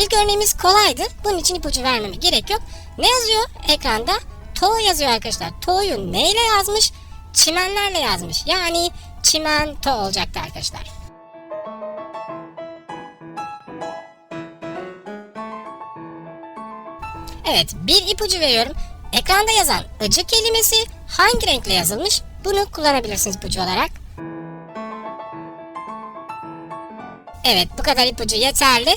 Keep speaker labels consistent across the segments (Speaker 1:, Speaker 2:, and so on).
Speaker 1: İlk örneğimiz kolaydı. Bunun için ipucu vermeme gerek yok. Ne yazıyor ekranda? To yazıyor arkadaşlar. To'yu neyle yazmış? Çimenlerle yazmış. Yani çimento olacaktı arkadaşlar. Evet bir ipucu veriyorum. Ekranda yazan ıcı kelimesi hangi renkle yazılmış? Bunu kullanabilirsiniz ipucu olarak. Evet bu kadar ipucu yeterli.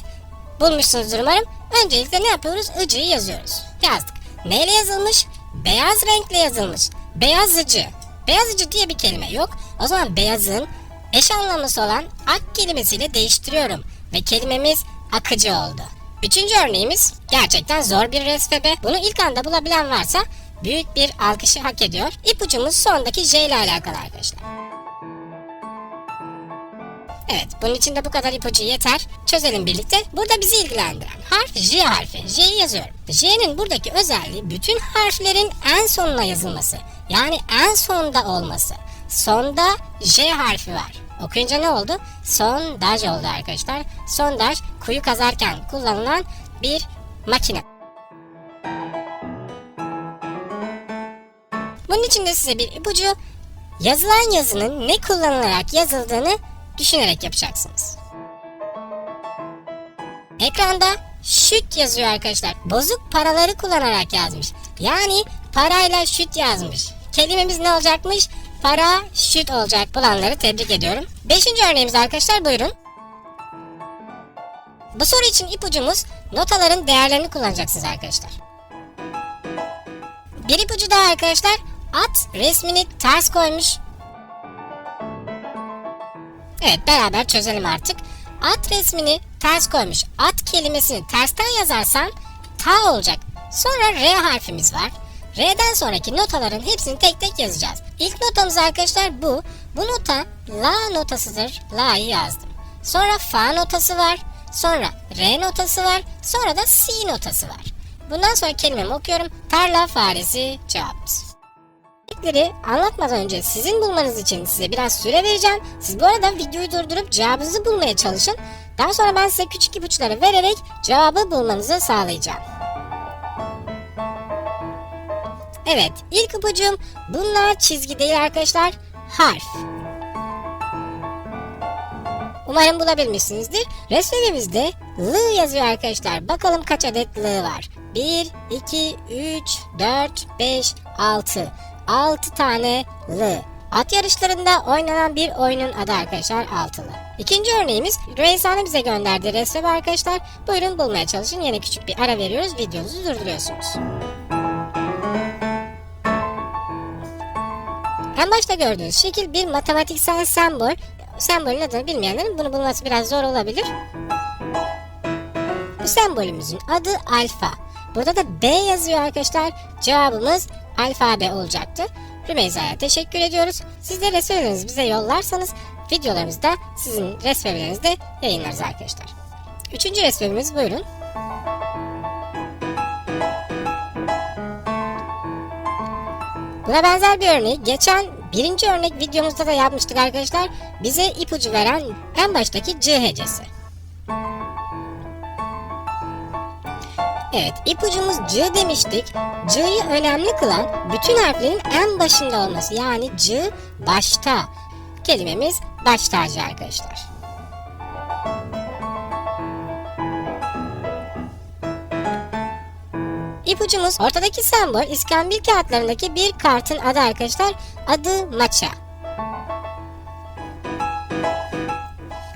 Speaker 1: Bulmuşsunuzdur umarım. Öncelikle ne yapıyoruz? Icı'yı yazıyoruz. Yazdık. Neyle yazılmış? Beyaz renkle yazılmış. Beyaz ıcı. Beyaz ıcı diye bir kelime yok. O zaman beyazın eş anlamlısı olan ak kelimesiyle değiştiriyorum. Ve kelimemiz akıcı oldu. Üçüncü örneğimiz gerçekten zor bir resfebe. Bunu ilk anda bulabilen varsa büyük bir alkışı hak ediyor. İpucumuz sondaki J ile alakalı arkadaşlar. Evet, bunun için de bu kadar ipucu yeter. Çözelim birlikte. Burada bizi ilgilendiren harf J harfi. J'yi yazıyorum. J'nin buradaki özelliği bütün harflerin en sonuna yazılması. Yani en sonda olması. Sonda J harfi var. Okuyunca ne oldu? Sondaj oldu arkadaşlar. Sondaj kuyu kazarken kullanılan bir makine. Bunun için de size bir ipucu yazılan yazının ne kullanılarak yazıldığını düşünerek yapacaksınız. Ekranda şüt yazıyor arkadaşlar. Bozuk paraları kullanarak yazmış. Yani parayla şüt yazmış. Kelimemiz ne olacakmış? Para şüt olacak. Bulanları tebrik ediyorum. Beşinci örneğimiz arkadaşlar buyurun. Bu soru için ipucumuz notaların değerlerini kullanacaksınız arkadaşlar. Bir ipucu daha arkadaşlar. At resmini ters koymuş. Evet beraber çözelim artık. At resmini ters koymuş. At kelimesini tersten yazarsan ta olacak. Sonra R harfimiz var. R'den sonraki notaların hepsini tek tek yazacağız. İlk notamız arkadaşlar bu. Bu nota La notasıdır. La'yı yazdım. Sonra Fa notası var. Sonra R notası var. Sonra da Si notası var. Bundan sonra kelimemi okuyorum. Tarla faresi cevaptır. Örnekleri anlatmadan önce sizin bulmanız için size biraz süre vereceğim. Siz bu arada videoyu durdurup cevabınızı bulmaya çalışın. Daha sonra ben size küçük ipuçları vererek cevabı bulmanızı sağlayacağım. Evet, ilk ipucum bunlar çizgi değil arkadaşlar, harf. Umarım bulabilmişsinizdir. Resmimizde L yazıyor arkadaşlar. Bakalım kaç adet L var. 1, 2, 3, 4, 5, 6. 6 tane L. At yarışlarında oynanan bir oyunun adı arkadaşlar altılı. İkinci örneğimiz Rümeysa'nın bize gönderdiği resmi arkadaşlar. Buyurun bulmaya çalışın. Yine küçük bir ara veriyoruz. Videonuzu durduruyorsunuz. En başta gördüğünüz şekil bir matematiksel sembol. Sembolün adını bilmeyenlerin bunu bulması biraz zor olabilir. Bu sembolümüzün adı alfa. Burada da B yazıyor arkadaşlar. Cevabımız alfabe olacaktı. Rümeysa'ya teşekkür ediyoruz. Siz de resmlerinizi bize yollarsanız videolarımızda sizin resmlerinizi de yayınlarız arkadaşlar. Üçüncü resmimiz buyurun. Buna benzer bir örneği geçen birinci örnek videomuzda da yapmıştık arkadaşlar. Bize ipucu veren en baştaki C hecesi. Evet ipucumuz C demiştik. C'yi önemli kılan bütün harflerin en başında olması. Yani C başta. Kelimemiz baş tacı arkadaşlar. İpucumuz ortadaki sembol iskambil kağıtlarındaki bir kartın adı arkadaşlar. Adı maça.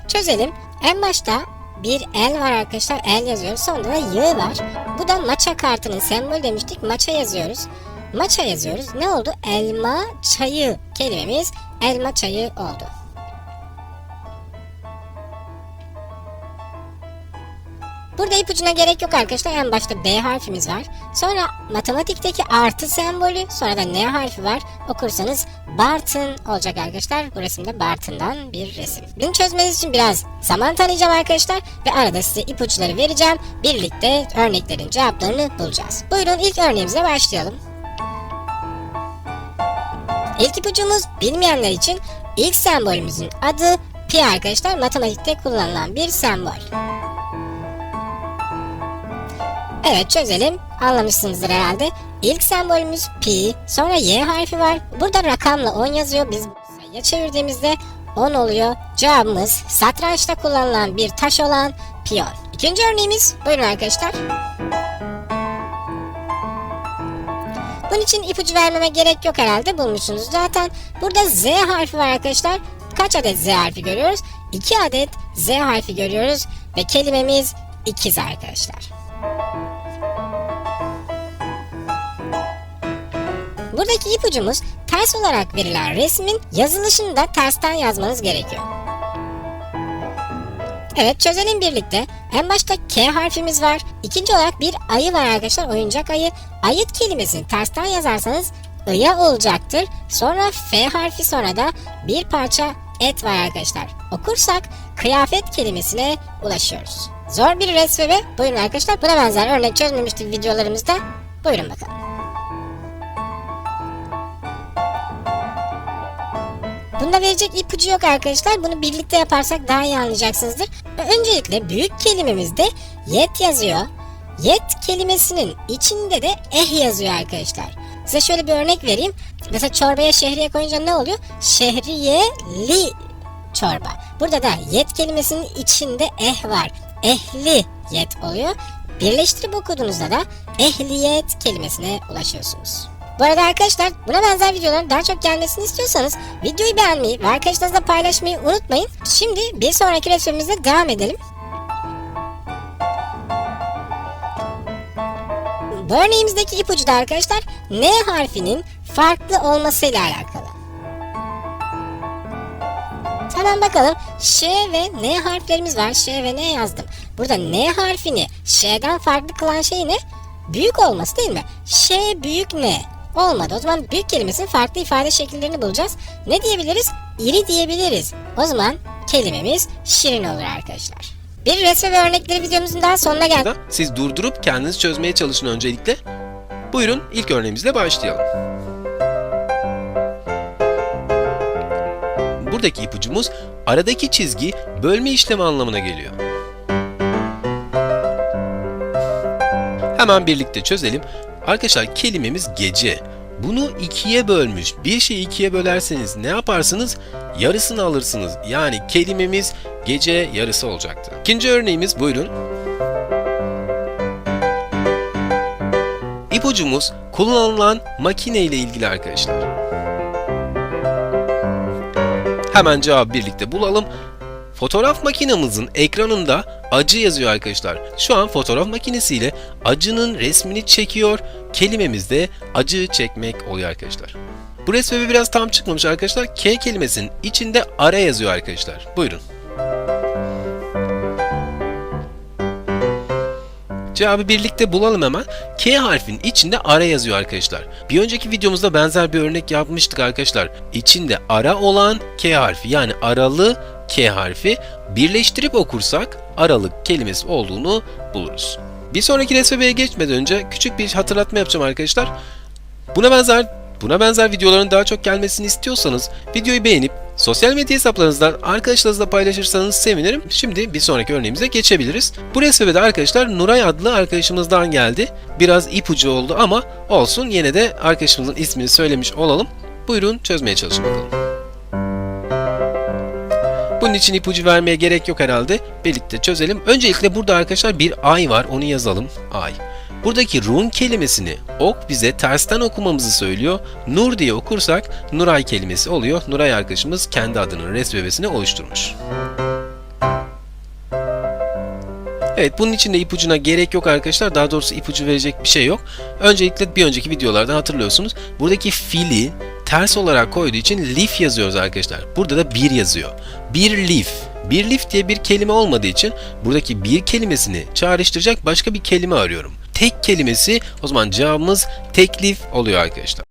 Speaker 1: Çözelim. En başta bir el var arkadaşlar. El yazıyoruz. Sonra da y var. Bu da maça kartının sembolü demiştik. Maça yazıyoruz. Maça yazıyoruz. Ne oldu? Elma çayı kelimemiz elma çayı oldu. Burada ipucuna gerek yok arkadaşlar. En başta B harfimiz var. Sonra matematikteki artı sembolü. Sonra da N harfi var. Okursanız Bartın olacak arkadaşlar. Bu resimde Bartın'dan bir resim. Bunu çözmeniz için biraz zaman tanıyacağım arkadaşlar. Ve arada size ipuçları vereceğim. Birlikte örneklerin cevaplarını bulacağız. Buyurun ilk örneğimize başlayalım. İlk ipucumuz bilmeyenler için ilk sembolümüzün adı pi arkadaşlar. Matematikte kullanılan bir sembol. Evet çözelim. Anlamışsınızdır herhalde. İlk sembolümüz pi, sonra y harfi var. Burada rakamla 10 yazıyor. Biz sayıya çevirdiğimizde 10 oluyor. Cevabımız satrançta kullanılan bir taş olan piyon. İkinci örneğimiz buyurun arkadaşlar. Bunun için ipucu vermeme gerek yok herhalde bulmuşsunuz zaten. Burada Z harfi var arkadaşlar. Kaç adet Z harfi görüyoruz? 2 adet Z harfi görüyoruz ve kelimemiz ikiz arkadaşlar. Buradaki ipucumuz ters olarak verilen resmin yazılışını da tersten yazmanız gerekiyor. Evet çözelim birlikte. En başta K harfimiz var. İkinci olarak bir ayı var arkadaşlar. Oyuncak ayı. Ayıt kelimesini tersten yazarsanız ıya olacaktır. Sonra F harfi sonra da bir parça et var arkadaşlar. Okursak kıyafet kelimesine ulaşıyoruz. Zor bir resmi ve buyurun arkadaşlar buna benzer örnek çözmemiştik videolarımızda. Buyurun bakalım. Bunda verecek ipucu yok arkadaşlar. Bunu birlikte yaparsak daha iyi anlayacaksınızdır. Öncelikle büyük kelimemizde yet yazıyor. Yet kelimesinin içinde de eh yazıyor arkadaşlar. Size şöyle bir örnek vereyim. Mesela çorbaya şehriye koyunca ne oluyor? Şehriyeli çorba. Burada da yet kelimesinin içinde eh var. Ehli yet oluyor. Birleştirip okuduğunuzda da ehliyet kelimesine ulaşıyorsunuz. Bu arada arkadaşlar buna benzer videoların daha çok gelmesini istiyorsanız videoyu beğenmeyi ve arkadaşlarınızla paylaşmayı unutmayın. Şimdi bir sonraki resmimizde devam edelim. Bu örneğimizdeki ipucu da arkadaşlar N harfinin farklı olmasıyla alakalı. Hemen bakalım Ş ve N harflerimiz var. Ş ve N yazdım. Burada N harfini Ş'den farklı kılan şey ne? Büyük olması değil mi? Ş büyük N. Olmadı. O zaman büyük kelimesinin farklı ifade şekillerini bulacağız. Ne diyebiliriz? İri diyebiliriz. O zaman kelimemiz şirin olur arkadaşlar. Bir resme ve örnekleri videomuzun daha sonuna geldik.
Speaker 2: siz durdurup kendiniz çözmeye çalışın öncelikle. Buyurun ilk örneğimizle başlayalım. Buradaki ipucumuz aradaki çizgi bölme işlemi anlamına geliyor. Hemen birlikte çözelim. Arkadaşlar kelimemiz gece. Bunu ikiye bölmüş. Bir şeyi ikiye bölerseniz ne yaparsınız? Yarısını alırsınız. Yani kelimemiz gece yarısı olacaktı. İkinci örneğimiz buyurun. İpucumuz kullanılan makine ile ilgili arkadaşlar. Hemen cevabı birlikte bulalım. Fotoğraf makinemizin ekranında acı yazıyor arkadaşlar. Şu an fotoğraf makinesiyle acının resmini çekiyor. Kelimemiz de acı çekmek oluyor arkadaşlar. Bu resme biraz tam çıkmamış arkadaşlar. K kelimesinin içinde ara yazıyor arkadaşlar. Buyurun. Cevabı birlikte bulalım hemen. K harfinin içinde ara yazıyor arkadaşlar. Bir önceki videomuzda benzer bir örnek yapmıştık arkadaşlar. İçinde ara olan K harfi yani aralı K harfi birleştirip okursak aralık kelimesi olduğunu buluruz. Bir sonraki resmeye geçmeden önce küçük bir hatırlatma yapacağım arkadaşlar. Buna benzer Buna benzer videoların daha çok gelmesini istiyorsanız videoyu beğenip sosyal medya hesaplarınızdan arkadaşlarınızla paylaşırsanız sevinirim. Şimdi bir sonraki örneğimize geçebiliriz. Bu resme de arkadaşlar Nuray adlı arkadaşımızdan geldi. Biraz ipucu oldu ama olsun yine de arkadaşımızın ismini söylemiş olalım. Buyurun çözmeye çalışın bakalım. Bunun için ipucu vermeye gerek yok herhalde. Birlikte çözelim. Öncelikle burada arkadaşlar bir ay var. Onu yazalım. Ay. Buradaki run kelimesini ok bize tersten okumamızı söylüyor. Nur diye okursak Nuray kelimesi oluyor. Nuray arkadaşımız kendi adının resmebesini oluşturmuş. Evet bunun için de ipucuna gerek yok arkadaşlar. Daha doğrusu ipucu verecek bir şey yok. Öncelikle bir önceki videolarda hatırlıyorsunuz. Buradaki fili ters olarak koyduğu için leaf yazıyoruz arkadaşlar. Burada da bir yazıyor. Bir leaf. Bir leaf diye bir kelime olmadığı için buradaki bir kelimesini çağrıştıracak başka bir kelime arıyorum. Tek kelimesi o zaman cevabımız teklif oluyor arkadaşlar.